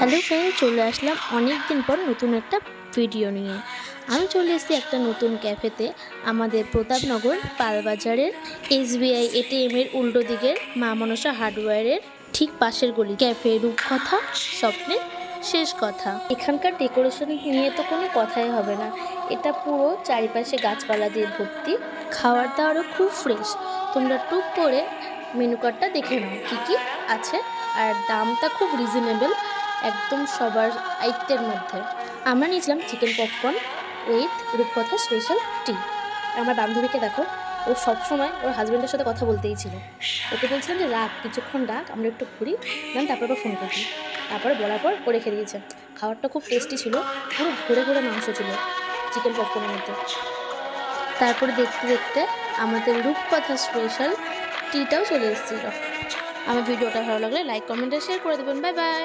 Hello friend চলে আসলাম অনেক দিন পর নতুন একটা ভিডিও নিয়ে। আমি চলে এসেছি একটা নতুন ক্যাফেতে আমাদের প্রতাপনগর পালবাজারের এসবিআই এটিএমের উল্টো দিকের মা মনসা হার্ডওয়্যারের ঠিক পাশের গলি। ক্যাফে রূপকথা স্বপ্নের শেষ কথা। এখানকার ডেকোরেশন নিয়ে তো কোনো কথাই হবে না। এটা পুরো চারিপাশে গাছপালা দিয়ে ভর্তি। খাবার দাওয়ারও খুব ফ্রেশ তোমরা টুক করে মেনু কার্ডটা দেখে নাও কী কী আছে। আর দামটা খুব রিজনেবল একদম সবার আয়ত্তের মধ্যে। আমরা নিয়েছিলাম chicken popcorn with Rupkotha special tea আমার বান্ধবীকে দেখো, ও সবসময় ওর হাজব্যান্ডের সাথে কথা বলতেই ছিল। ওকে বলছিলাম যে, রাখ, কিছুক্ষণ ডাক আমরা একটু ঘুরি দেন তারপর আবার ফোন করবি। তারপরে বলার পর ও রেখে দিয়েছে। খাবারটা খুব টেস্টি ছিল, পুরো ঘুরে ঘুরে মাংস ছিল চিকেন পপকর্নের মধ্যে। তারপরে দেখতে দেখতে আমাদের রূপকথা স্পেশাল টিটাও চলে এসেছিল। আমার ভিডিওটা ভালো লাগলে লাইক কমেন্ট শেয়ার করে দেবেন। Bye bye